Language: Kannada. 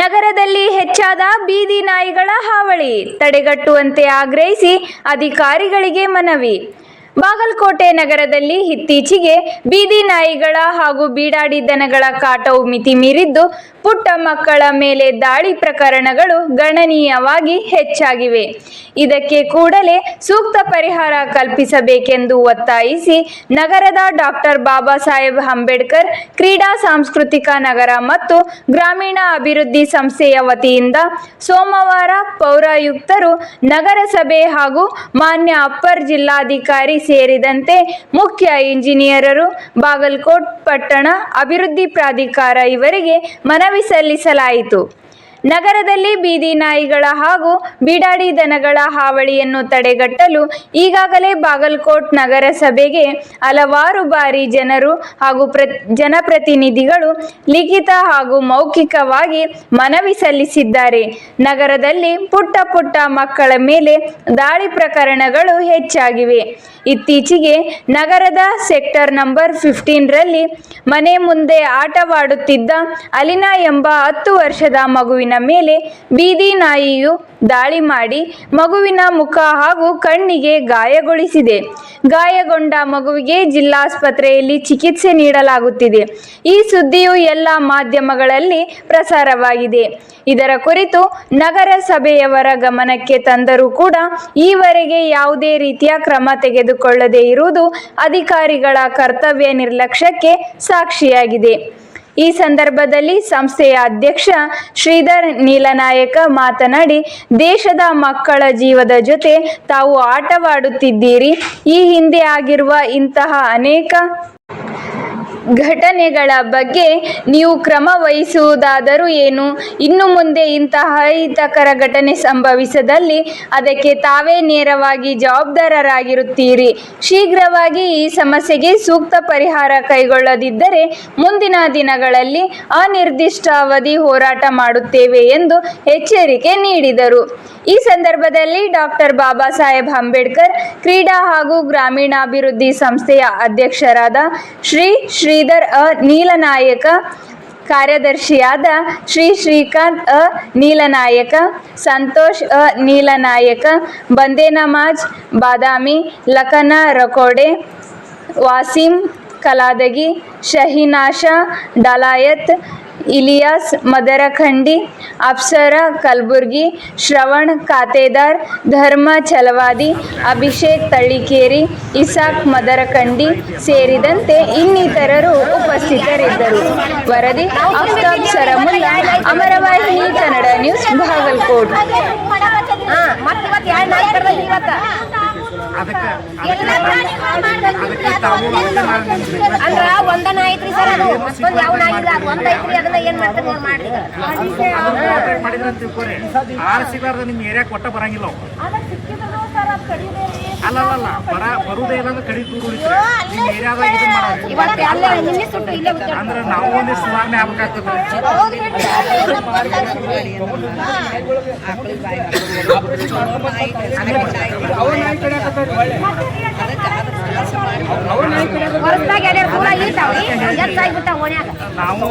ನಗರದಲ್ಲಿ ಹೆಚ್ಚಾದ ಬೀದಿ ನಾಯಿಗಳ ಹಾವಳಿ ತಡೆಗಟ್ಟುವಂತೆ ಆಗ್ರಹಿಸಿ ಅಧಿಕಾರಿಗಳಿಗೆ ಮನವಿ. ಬಾಗಲಕೋಟೆ ನಗರದಲ್ಲಿ ಇತ್ತೀಚೆಗೆ ಬೀದಿ ನಾಯಿಗಳ ಹಾಗೂ ಬೀಡಾಡಿ ದನಗಳ ಕಾಟವು ಮಿತಿ ಮೀರಿದ್ದು ಪುಟ್ಟ ಮಕ್ಕಳ ಮೇಲೆ ದಾಳಿ ಪ್ರಕರಣಗಳು ಗಣನೀಯವಾಗಿ ಹೆಚ್ಚಾಗಿವೆ. ಇದಕ್ಕೆ ಕೂಡಲೇ ಸೂಕ್ತ ಪರಿಹಾರ ಕಲ್ಪಿಸಬೇಕೆಂದು ಒತ್ತಾಯಿಸಿ ನಗರದ ಡಾಕ್ಟರ್ ಬಾಬಾ ಸಾಹೇಬ್ ಅಂಬೇಡ್ಕರ್, ಕ್ರೀಡಾ ಸಾಂಸ್ಕೃತಿಕ ನಗರ ಮತ್ತು ಗ್ರಾಮೀಣ ಅಭಿವೃದ್ಧಿ ಸಂಸ್ಥೆಯ ವತಿಯಿಂದ ಸೋಮವಾರ ಪೌರಾಯುಕ್ತರು ನಗರಸಭೆ ಹಾಗೂ ಮಾನ್ಯ ಅಪ್ಪರ್ ಜಿಲ್ಲಾಧಿಕಾರಿ ಸೇರಿದಂತೆ ಮುಖ್ಯ ಇಂಜಿನಿಯರರು ಬಾಗಲಕೋಟ್ ಪಟ್ಟಣ ಅಭಿವೃದ್ಧಿ ಪ್ರಾಧಿಕಾರ ಇವರಿಗೆ ಮನವಿ ಸಲ್ಲಿಸಲಾಯಿತು. ನಗರದಲ್ಲಿ ಬೀದಿ ನಾಯಿಗಳ ಹಾಗೂ ಬೀಡಾಡಿ ದನಗಳ ಹಾವಳಿಯನ್ನು ತಡೆಗಟ್ಟಲು ಈಗಾಗಲೇ ಬಾಗಲಕೋಟ್ ನಗರಸಭೆಗೆ ಹಲವಾರು ಬಾರಿ ಜನರು ಹಾಗೂ ಪ್ರ, ಜನಪ್ರತಿನಿಧಿಗಳು ಲಿಖಿತ ಹಾಗೂ ಮೌಖಿಕವಾಗಿ ಮನವಿ ಸಲ್ಲಿಸಿದ್ದಾರೆ. ನಗರದಲ್ಲಿ ಪುಟ್ಟ ಪುಟ್ಟ ಮಕ್ಕಳ ಮೇಲೆ ದಾಳಿ ಪ್ರಕರಣಗಳು ಹೆಚ್ಚಾಗಿವೆ. ಇತ್ತೀಚೆಗೆ ನಗರದ ಸೆಕ್ಟರ್ ನಂಬರ್ ಫಿಫ್ಟೀನ್ರಲ್ಲಿ ಮನೆ ಮುಂದೆ ಆಟವಾಡುತ್ತಿದ್ದ ಅಲಿನಾ ಎಂಬ ಹತ್ತು ವರ್ಷದ ಮಗುವಿನ ಮೇಲೆ ಬೀದಿ ನಾಯಿಯು ದಾಳಿ ಮಾಡಿ ಮಗುವಿನ ಮುಖ ಹಾಗೂ ಕಣ್ಣಿಗೆ ಗಾಯಗೊಳಿಸಿದೆ. ಗಾಯಗೊಂಡ ಮಗುವಿಗೆ ಜಿಲ್ಲಾಸ್ಪತ್ರೆಯಲ್ಲಿ ಚಿಕಿತ್ಸೆ ನೀಡಲಾಗುತ್ತಿದೆ. ಈ ಸುದ್ದಿಯು ಎಲ್ಲ ಮಾಧ್ಯಮಗಳಲ್ಲಿ ಪ್ರಸಾರವಾಗಿದೆ. ಇದರ ಕುರಿತು ನಗರಸಭೆಯವರ ಗಮನಕ್ಕೆ ತಂದರೂ ಕೂಡ ಈವರೆಗೆ ಯಾವುದೇ ರೀತಿಯ ಕ್ರಮ ತೆಗೆದುಕೊಳ್ಳದೇ ಇರುವುದು ಅಧಿಕಾರಿಗಳ ಕರ್ತವ್ಯ ನಿರ್ಲಕ್ಷ್ಯಕ್ಕೆ ಸಾಕ್ಷಿಯಾಗಿದೆ. ಈ ಸಂದರ್ಭದಲ್ಲಿ ಸಂಸ್ಥೆಯ ಅಧ್ಯಕ್ಷ ಶ್ರೀಧರ್ ನೀಲನಾಯಕ ಮಾತನಾಡಿ, ದೇಶದ ಮಕ್ಕಳ ಜೀವದ ಜೊತೆ ತಾವು ಆಟವಾಡುತ್ತಿದ್ದೀರಿ. ಈ ಹಿಂದೆ ಆಗಿರುವ ಇಂತಹ ಅನೇಕ ಘಟನೆಗಳ ಬಗ್ಗೆ ನೀವು ಕ್ರಮ ವಹಿಸುವುದಾದರೂ ಏನು? ಇನ್ನು ಮುಂದೆ ಇಂತಹ ಅಹಿತಕರ ಘಟನೆ ಸಂಭವಿಸದಲ್ಲಿ ಅದಕ್ಕೆ ತಾವೇ ನೇರವಾಗಿ ಜವಾಬ್ದಾರರಾಗಿರುತ್ತೀರಿ. ಶೀಘ್ರವಾಗಿ ಈ ಸಮಸ್ಯೆಗೆ ಸೂಕ್ತ ಪರಿಹಾರ ಕೈಗೊಳ್ಳದಿದ್ದರೆ ಮುಂದಿನ ದಿನಗಳಲ್ಲಿ ಅನಿರ್ದಿಷ್ಟ ಅವಧಿ ಹೋರಾಟ ಮಾಡುತ್ತೇವೆ ಎಂದು ಎಚ್ಚರಿಕೆ ನೀಡಿದರು. ಈ ಸಂದರ್ಭದಲ್ಲಿ ಡಾಕ್ಟರ್ ಬಾಬಾ ಸಾಹೇಬ್ ಅಂಬೇಡ್ಕರ್, ಕ್ರೀಡಾ ಹಾಗೂ ಗ್ರಾಮೀಣಾಭಿವೃದ್ಧಿ ಸಂಸ್ಥೆಯ ಅಧ್ಯಕ್ಷರಾದ ಶ್ರೀ ಶ್ರೀ ಶ್ರೀಧರ್ ಅ ನೀಲನಾಯಕ, ಕಾರ್ಯದರ್ಶಿಯಾದ ಶ್ರೀ ಶ್ರೀಕಾಂತ್ ಅ ನೀಲನಾಯಕ, ಸಂತೋಷ್ ಅ ನೀಲನಾಯಕ, ಬಂದೇನಮಾಜ್, ಬಾದಾಮಿ, ಲಖನ ರಕೋಡೆ, ವಾಸಿಂ ಕಲಾದಗಿ, ಶಹಿನಾಶಾ, ಡಲಾಯತ್ ಇಲಿಯಾಸ್ ಮದರಖಂಡಿ ಅಪ್ಸರ ಕಲಬುರ್ಗಿ ಶ್ರವಣ್ ಖಾತೆದಾರ್ ಧರ್ಮ ಛಲವಾದಿ ಅಭಿಷೇಕ್ ತಳ್ಳಿಕೇರಿ ಇಸಾಕ್ ಮದರಖಂಡಿ ಸೇರಿದಂತೆ ಇನ್ನಿತರರು ಉಪಸ್ಥಿತರಿದ್ದರು. ವರದಿ ಅಫ್ತಾಬ್ ಸರಮುಲ್ಲಾ ಅಮರವಾಹಿನಿ ಕನ್ನಡ ನ್ಯೂಸ್ ಬಾಗಲಕೋಟ್ ಹಾ ಮತ್ತ್ ಇವತ್ತ್ ಎರಡ್ ನಾಯಿ ಕಡ್ದ ಇವತ್ತ. ಅದಕ್ಕೆ ಒಂದ ನಾಯಿ ಐತ್ರಿ ಸರ್ ಅದು. ಮತ್ತೊಂದ್ ಯಾವ ನಾಯಿ ಇಲ್ಲ ಅದು ಒಂದ್ ಐತ್ರಿ ಅದನ್ನ ಏನ್ ಮಾಡ್ತಾರೆ ಕೊಟ್ಟ ಮಾಡ್ರಿ. ಆರ್ ಏರಿಯಾಕ್ ಒಟ್ಟ ಬರಂಗಿಲ್ಲ ಅವು. ಅಲ್ಲ ಅಲ್ಲ ಬರ ಬರುದೇ ಇಲ್ಲ ಅಂದ್ರೆ ಕಡಿ ದೂರ ನಿಮ್ಮ ಏರಿಯಾದಾಗ ಇದು ಮಾಡೋದು. ಅಂದ್ರೆ ನಾವು ಒಂದು ಸುಧಾರಣೆ ಆಗ್ಬೇಕಾಗ್ತದೆ. ಕೂಡ ಇರ್ತಾವ್ರಿ. ಎತ್ತಾಗಿ ಬಿಟ್ಟಾವ ಓಣ್ಯಾಗ. ನಾವು